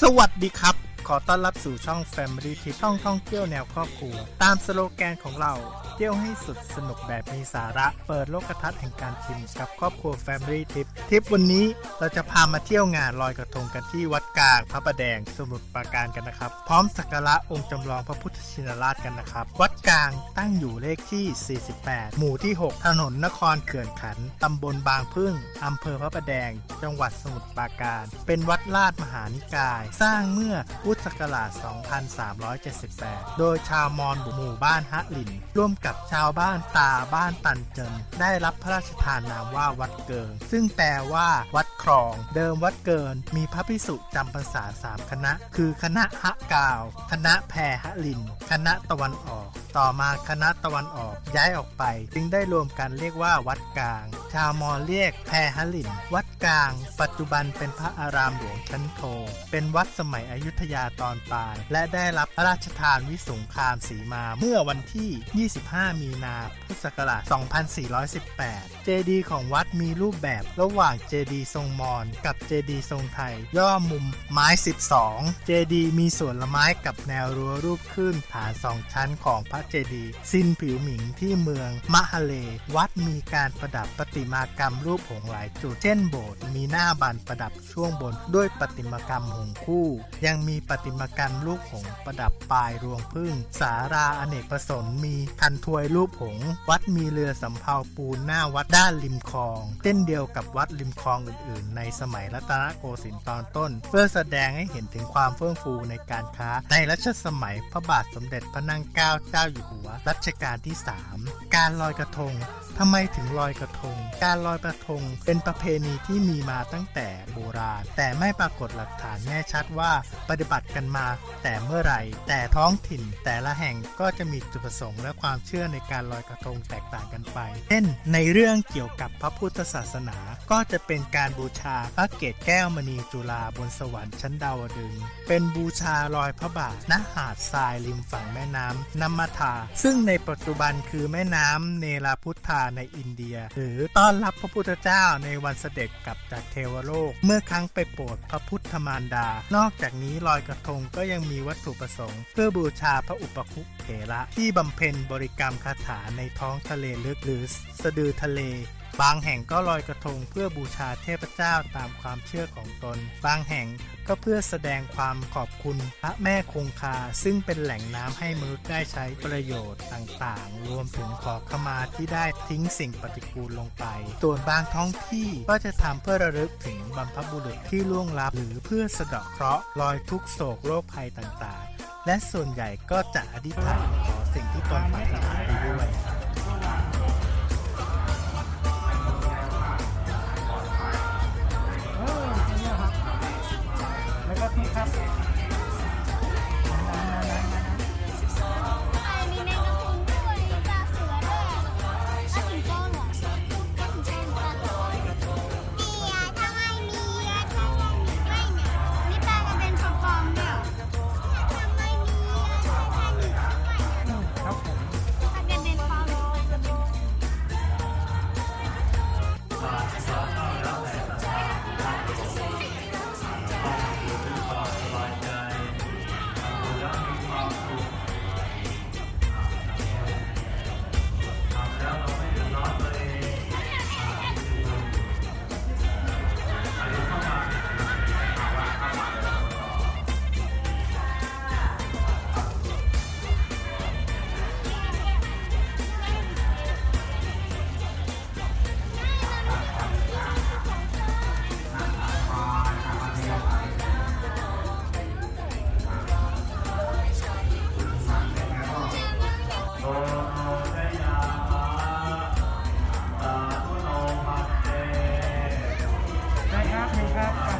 สวัสดีครับ ขอต้อนรับสู่ช่อง Family Trip ท่องท่องเที่ยวแนวครอบครัว ตามสโลแกนของเรา เที่ยวให้สุดสนุกแบบมีสาระ เปิดโลกทัศน์แห่งการชิมกับครอบครัว Family Trip ทริปวันนี้เราจะพามาเที่ยวงานลอยกระทงกันที่วัดกลางพระประแดงสมุทรปราการกันนะครับ พร้อมสักการะองค์จำลองพระพุทธชินราชกันนะครับ วัดกลางตั้งอยู่เลขที่ 48 หมู่ที่ 6 ถนนนครเขื่อนขันตำบลบางพึ่งอำเภอพระประแดง จังหวัดสมุทรปราการ เป็นวัดลาดมหานิกาย สร้างเมื่อพุทธศักราช 2378 โดยชาวมอญหมู่บ้านฮะลินร่วมกับชาวบ้านตาบ้านตันเจินได้รับพระราชทานนามว่าวัดเกิน ซึ่งแปลว่าวัดครอง เดิมวัดเกิน มีพระภิกษุจำพรรษาสามคณะ คือคณะฮะกาว คณะแพรฮะลิน คณะตะวันออก ต่อมาคณะตะวันออกย้ายออกไป จึงได้รวมกันเรียกว่าวัดกลาง ชาวมอญเรียกแพรฮลิน วัดกลาง ปัจจุบันเป็นพระอารามหลวงชั้นโท เป็นวัดสมัยอยุธยาตอนปลาย และได้รับพระราชทานวิสุงคามสีมาเมื่อวันที่ 25 มีนาพุทธศักราช 2418 เจดีย์ของวัดมีรูปแบบระหว่างเจดีย์ทรงมอญกับเจดีย์ทรงไทย ย่อมุมไม้ 12 เจดีย์มีส่วนละไม้กับแนวรั้วรูปขึ้นฐานสองชั้นของพระเจดีย์ซินผิวหมิงที่เมืองมะฮะเล วัดมีการประดับประติมากรรมรูปหงหลายจุด เช่นโบสถ์มีหน้าบานประดับช่วงบนด้วยประติมากรรมหงคู่ ยังมีประติมากรรมรูปหงประดับปลายรวงพึ่ง สาราอเนกประสงค์มีคันถวยรูปหง วัดมีเรือสำเภาปูนหน้าวัดด้านริมคลอง เช่นเดียวกับวัดริมคลองอื่น ๆ ในสมัยรัตนโกสินทร์ตอนต้น เพื่อแสดงให้เห็นถึงความเฟื่องฟูในการค้า ในรัชสมัยพระบาทสมเด็จพระนั่งเกล้าเจ้าอยู่หัวรัชกาลที่ 3 การลอยกระทงทำไมถึงลอยกระทง การลอยกระทงเป็นประเพณีที่มีมาตั้งแต่โบราณ แต่ไม่ปรากฏหลักฐานแน่ชัดว่าปฏิบัติกันมา แต่เมื่อไหร่ แต่ท้องถิ่น แต่ละแห่งก็จะมีจุดประสงค์และความเชื่อในการลอยกระทงแตกต่างกันไป เช่น ในเรื่องเกี่ยวกับพระพุทธศาสนา ก็จะเป็นการบูชาพระเกศแก้วมณีจุฬาบนสวรรค์ชั้นดาวดึง เป็นบูชาลอยพระบาทณหาดทรายริมฝั่งแม่น้ำนัมมาธา ซึ่งในปัจจุบันคือแม่น้ำเนลาพุทธาในอินเดีย หรือต้อนรับพระพุทธเจ้าในวันเสด็จกลับจากเทวโลก เมื่อครั้งไปโปรดพระพุทธมารดา นอกจากนี้ลอยกระทงก็ยังมีวัตถุประสงค์ เพื่อบูชาพระอุปคุเถระที่บำเพ็ญบริกรรมคาถาในท้องทะเลลึกหรือสะดือทะเล บางแห่งก็ลอยกระทงเพื่อบูชาเทพเจ้าตามความเชื่อของตน บางแห่งก็เพื่อแสดงความขอบคุณพระแม่คงคา ซึ่งเป็นแหล่งน้ำให้มนุษย์ได้ใช้ประโยชน์ต่างๆ รวมถึงขอขมาที่ได้ทิ้งสิ่งปฏิกูลลงไปส่วนบางท้องที่ก็จะทำเพื่อระลึกถึงบรรพบุรุษที่ล่วงลับหรือเพื่อสะเดาะเคราะห์ลอยทุกโศกโรคภัยต่างๆ และส่วนใหญ่ก็จะอธิษฐานขอสิ่งที่ตนปรารถนาไปด้วย แล้ว นึงครับ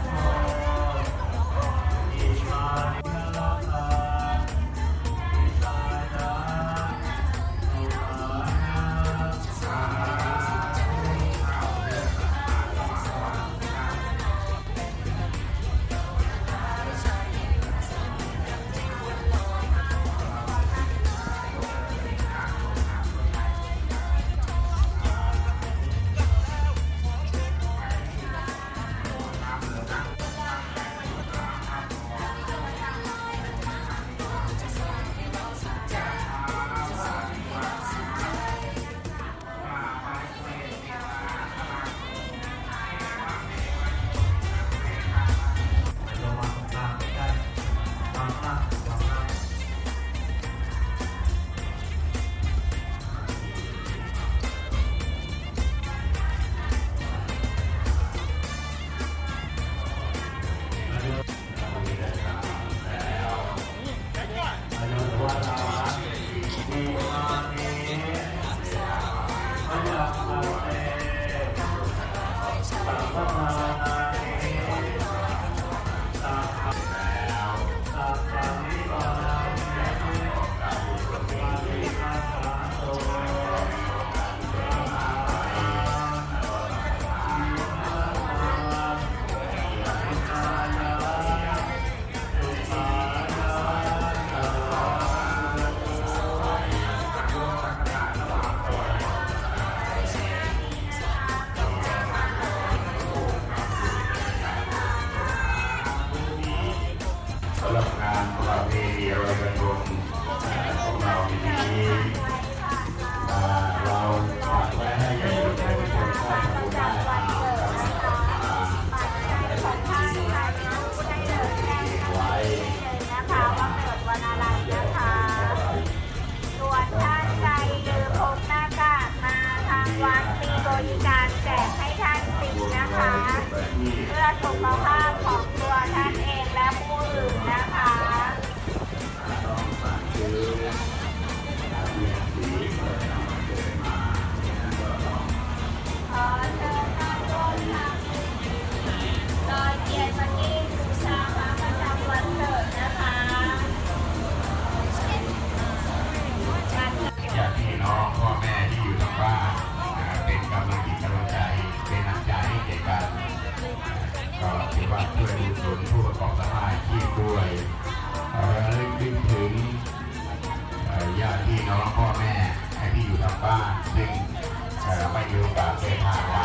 บ้านซึ่งเอ่อไม่มีโอกาสเดินทางมา